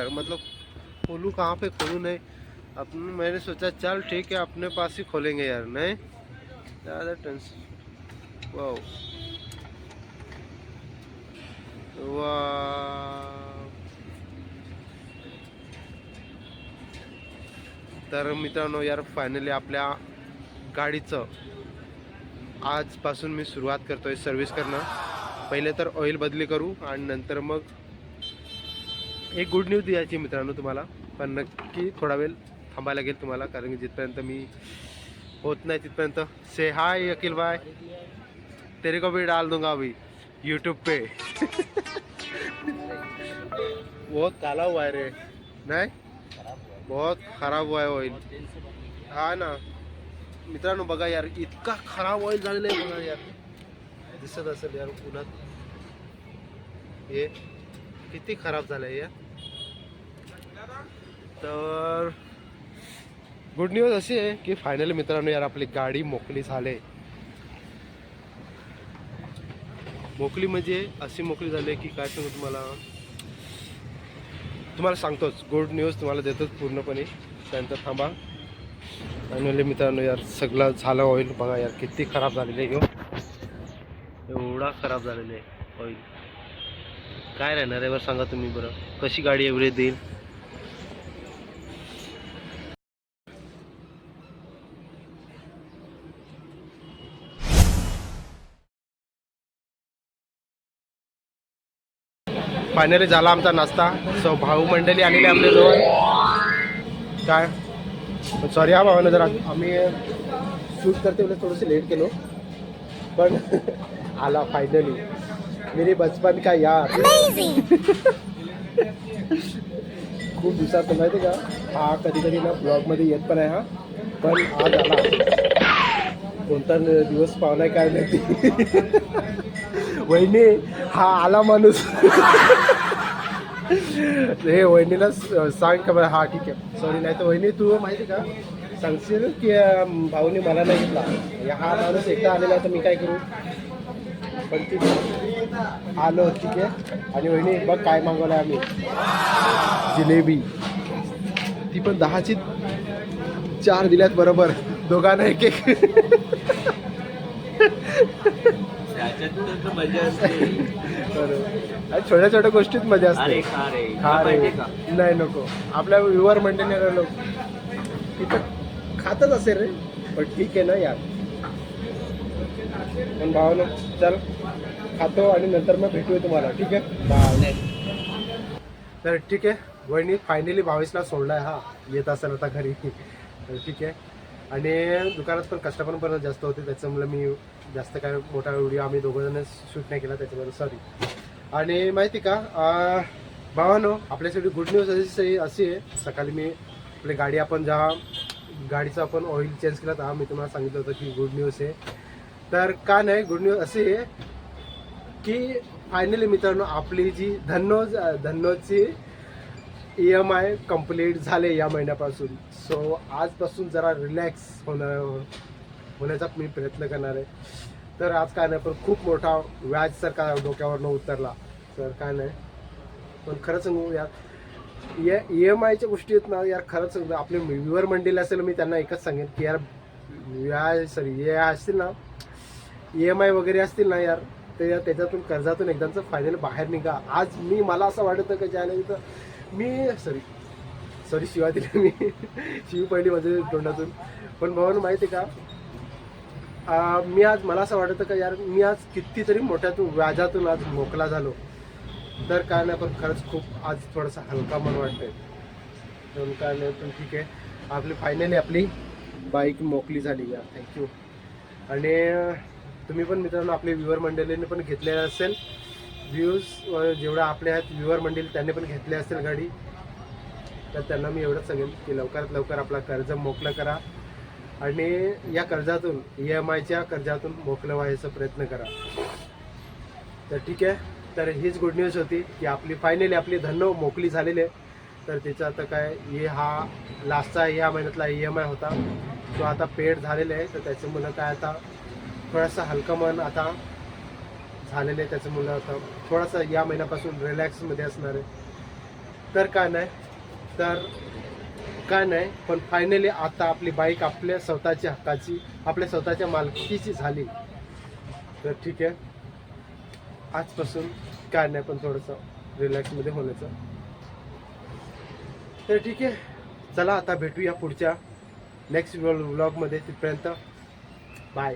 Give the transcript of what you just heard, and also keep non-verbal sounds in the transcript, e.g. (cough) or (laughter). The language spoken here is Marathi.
यार मतलब खोलूँ कहाँ पे खोलूँ नहीं। अपने मैंने सोचा चल ठीक है अपने पास ही खोलेंगे यार नहीं। ज़्यादा टेंशन वाह वाह तर मित्रांनो यार फायनली आपल्या गाडीचं आजपासून मी सुरुवात करतोय सर्व्हिस करणं. पहिले तर ऑइल बदली करू आणि नंतर मग एक गुड न्यूज़ द्यायची मित्रांनो तुम्हाला, पण नक्की थोडा वेळ थांबायला लागेल तुम्हाला, कारण की जिथपर्यंत मी होत नाही तिथपर्यंत. से हाय अखिल भाई. तेरे को भी डाल दूँगा अभी यूट्यूब पे. बहुत काला हुआ है रे. नाही? बहुत खराब हुआ है ऑइल हा ना. मित्रांनो बघा यार, इतका खराब ऑइल बघा यार. असेल यार उन्हात. हे किती खराब झालंय यार. तर गुड न्यूज अशी आहे की फायनली मित्रांनो यार आपली गाडी मोकळी झाले. मोकळी म्हणजे अशी मोकळी झाली की काय सांगू तुम्हाला? तुम्हाला सांगतोच गुड न्यूज तुम्हाला देतोच पूर्णपणे. त्यानंतर थांबा. फायनली मित्रांनो यार सगळं झालं ऑइल बघा यार किती खराब झालेलं आहे एवढा खराब झालेला आहे. ऑइल काय राहणार आहे बरं सांगा तुम्ही बरं. कशी गाडी एवढी देईल? फायनली झाला आमचा नाश्ता. सो भाऊ मंडळी आलेली आपल्याजवळ काय? सॉरी हा भावानं जरा आम्ही शूट करते वेळेस थोडंसं लेट केलो. पण (laughs) आला फायनली मेरी बचपन का यार. (laughs) खूप दिवसात माहिती का? हा कधी कधी ना ब्लॉगमध्ये येत पण आहे हा. पण आज आला. कोणता दिवस पावलाय काय नाही (laughs) वहिनी हा आला माणूस. हे वहिनीला सांग का बरं? हा ठीक आहे. सॉरी नाही तर वहिनी तू माहिती का? सांगशील की भाऊनी भाऊने मला नाही घेतला. या हा माणूस एकदा आलेला आहे तर मी काय करू? पण ती आलो ठीक आहे. आणि वहिनी बघ काय मागवलं आम्ही. जिलेबी. ती पण दहाची चार दिल्यात बरोबर. दोघांना एक एक त्याच्यात मजा असते. छोट्या छोट्या गोष्टीत मजा असते. खा रे. नाही नको. आपल्या विवर मंडळी लोक. तिथं खातच असेल रे. पण ठीक आहे ना यार पण भावना चल. खातो आणि नंतर मग भेटूया तुम्हाला. ठीक आहे? तर ठीक आहे. वहिनी फायनली भावेशला सोडलाय. हा येत असेल आता घरी. तर ठीक आहे. आणि दुकानात पण कस्टमर पण जास्त होते त्याच्यामुळे मी जास्त काय मोठा व्हिडिओ आम्ही दोघं जण शूट नाही केला त्याच्यामुळे सॉरी आणि माहिती का भावानो आपल्यासाठी गुड न्यूज अशी अशी आहे. सकाळी मी आपली गाडी आपण ज्या गाडीचं आपण ऑइल चेंज केला तर मी तुम्हाला सांगितलं होतं की गुड न्यूज आहे. तर का नाही गुड न्यूज अशी आहे की फायनली मित्रांनो आपली जी धन्नोज धन्नोजची ई एम आय कंप्लीट झाले या महिन्यापासून. सो आजपासून जरा रिलॅक्स होणार होण्याचा मी प्रयत्न करणार आहे. तर आज काय नाही पण खूप मोठा व्याज सारखा डोक्यावरनं उतरला. तर काय नाही पण खरं सांगू यार या ई एम आयच्या गोष्टी आहेत ना यार खरंच सांगतो आपले व्ह्युअर मंडळी असेल मी त्यांना एकच सांगेन की यार व्याज सॉरी आय असतील ना ई एम आय वगैरे असतील ना यार तर त्याच्यातून कर्जातून एकदाचं फायनल बाहेर निघा. आज मी मला असं वाटत होतं की ज्याला मी सॉरी सॉरी शिवा दिली मी. शिव पहिली माझ्या तोंडातून. पण भावानं माहिती आहे का? मी आज मला असं वाटतं का यार मी आज कितीतरी मोठ्यातून व्याजातून आज मोकला झालो. तर काय नाही पण खरंच खूप आज थोडासा हलका मन वाटतंय. म्हणून काय नाही पण ठीक आहे. आपली फायनली आपली बाईक मोकली झाली यार. थँक्यू आणि तुम्ही पण मित्रांनो आपले व्ह्युअर मंडळीने पण घेतलेलं असेल. व्ह्यूज जेवढं आपले आहेत व्ह्युअर मंडळी त्यांनी पण घेतले असेल गाडी तर त्यांना मी एवढंच सांगेन की लवकरात लवकर आपला कर्ज मोकळं करा आणि या कर्जातून ई एम आयच्या कर्जातून मोकळं व्हायचा प्रयत्न करा. तर ठीक आहे. तर हीच गुड न्यूज होती की आपली फायनली आपली धन्नो मोकळी झालेली आहे. तर तिचं आता काय हे हा लास्टचा या महिन्यातला ई एम आय होता. तो आता पेड झालेला आहे. तर त्याच्यामुळं काय आता थोडासा हलकं मन आता झालेलं आहे त्याच्यामुळं आता थोडासा या महिन्यापासून रिलॅक्समध्ये असणार आहे. तर काय नाही? तर काय नाही? पण फायनली आता आपली बाईक आपल्या स्वतःच्या हक्काची आपल्या स्वतःच्या मालकीची झाली. तर ठीक आहे. आजपासून काय नाही पण थोडंसं रिलॅक्समध्ये होण्याचं. तर ठीक आहे. चला आता भेटूया पुढच्या नेक्स्ट व्लॉगमध्ये तिथपर्यंत. बाय